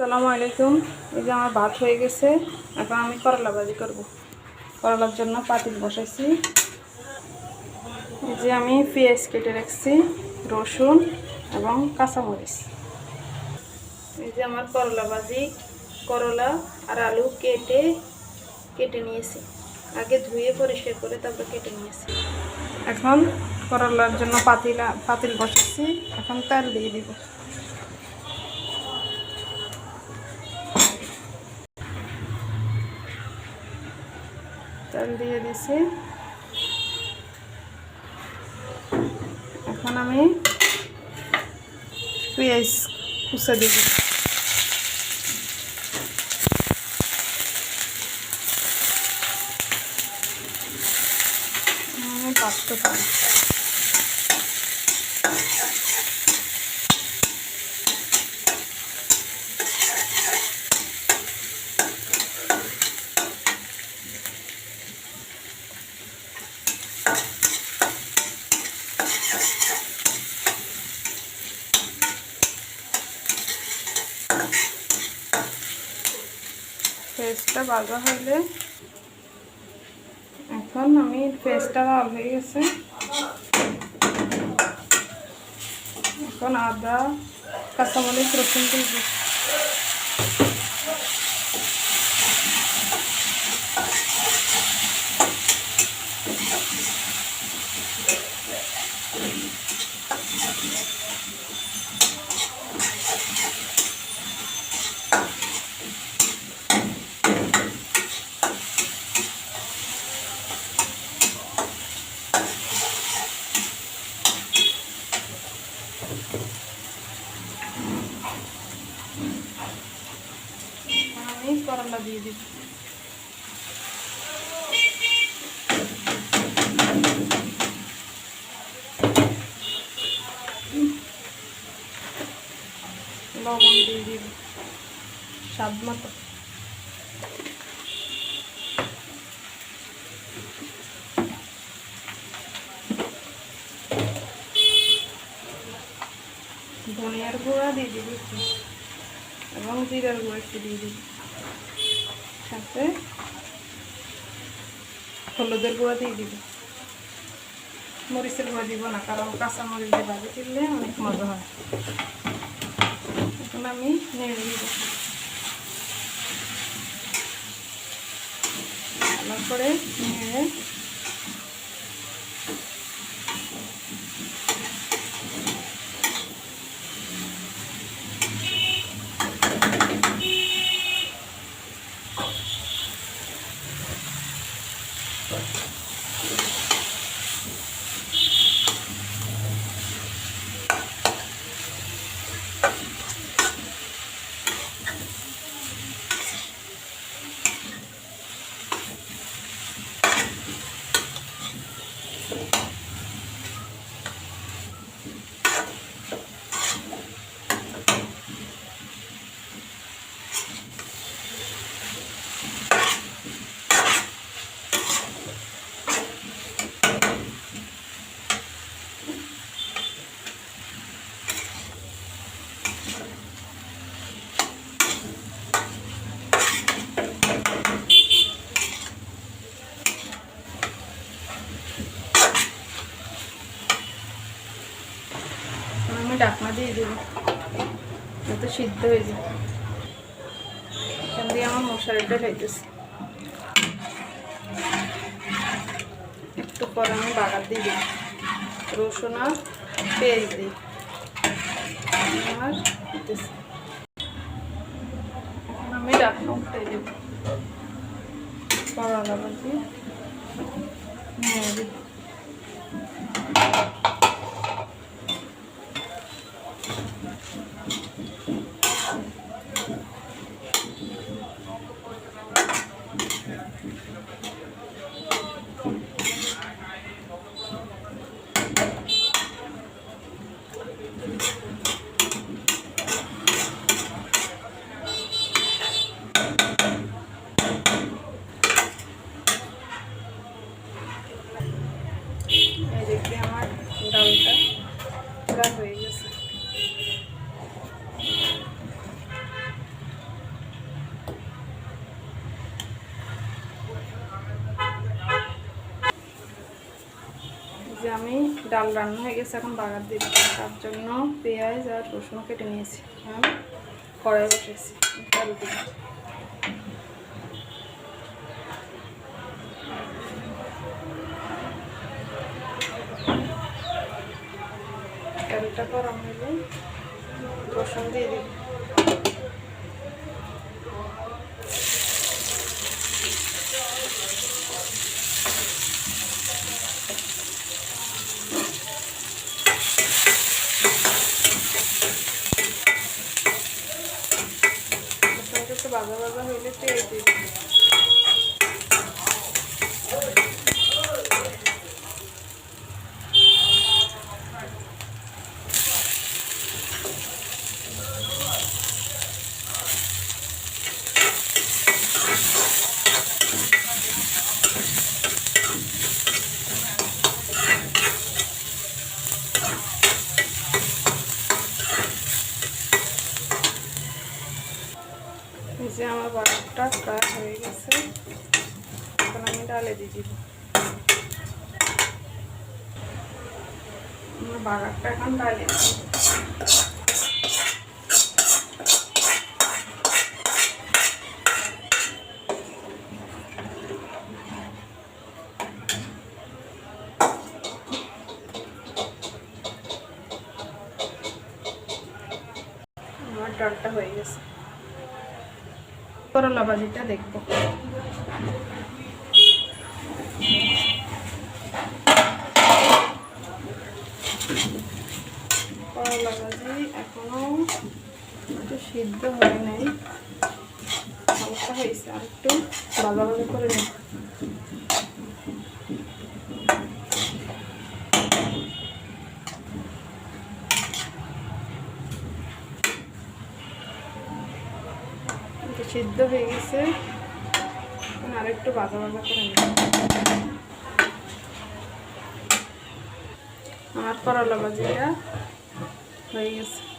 সালামু আলাইকুম। এই যে আমার ভাত হয়ে গেছে, এখন আমি করলা ভাজি করব। করলার জন্য পাতিল বসাইছি। এই যে আমি পেঁয়াজ কেটে রাখছি, রসুন এবং কাঁচামরিচ। এই যে আমার করলা ভাজি, করলা আর আলু কেটে কেটে নিয়েছি। আগে ধুয়ে পরিষ্কার করে তারপর কেটে নিয়েছি। এখন করলার জন্য পাতিলা পাতিল বসাচ্ছি এখন তেল দিয়ে দিব। তেল দিয়ে দিছি। এখন আমি পেঁয়াজ কুচে দিব পেস্টটা ভাজা হলে এখন আমি পেস্টটা লাল হয়ে গেছে। এখন আদা কাঁচামরিচ রসুন দিব এখন আমি করলা দিয়ে দিব লবণ দিয়ে দিব। স্বাদ মতো। ধনিয়ার গুঁড়া দিয়ে দিবি এবং জিরার গুঁড়ো একটু দিয়ে দিবি সাথে হলুদের গুঁড়া দিয়ে দিব। মরিচের গুঁড়া দিব না, কারণ কাঁচা মরিচ দিয়ে ভাজি দিলে অনেক মজা হয়। এখন আমি নেড়ে দিব। ভালো করে নেড়ে এখন আমি ডাকনা দিয়ে দেবো। যাতে সিদ্ধ হয়ে যায়। এখান দিয়ে আমার মশারিটা খাইতেছে। একটু পরে আমি বাগার দিয়ে দিই রসুন আর পেঁয়াজ দিই আর দিতেছি। আমি ডাকনা উঠে দেব। করলা ভাজি দেখি আমার ডালটা হয়ে ডাল রান্না হয়ে গেছে, এখন বাগার দিব তার জন্য পেঁয়াজ আর রসুন কেটে নিয়েছি। এখন কড়াই বসেছি তেলটা গরম হলে রসুন দিয়ে দিব রসুনটা একটু ভাজা ভাজা হইলে পেঁয়াজ দিয়ে দিব এই যে আমার বাটারটা প্রায় হয়ে গেছে দিব। আমার বাগারটা এখন ডালে ডালটা হয়ে গেছে। করলা ভাজিটা দেখব। করলা ভাজি এখনও একটু সিদ্ধ হয় নাই হালকা হয়েছে, আর একটু ভালো ভালো করে নিই সিদ্ধ হয়ে গেছে। এখন আর একটু বাজা বাজা করে নিই। আমার করলা ভাজিটা হয়ে গেছে।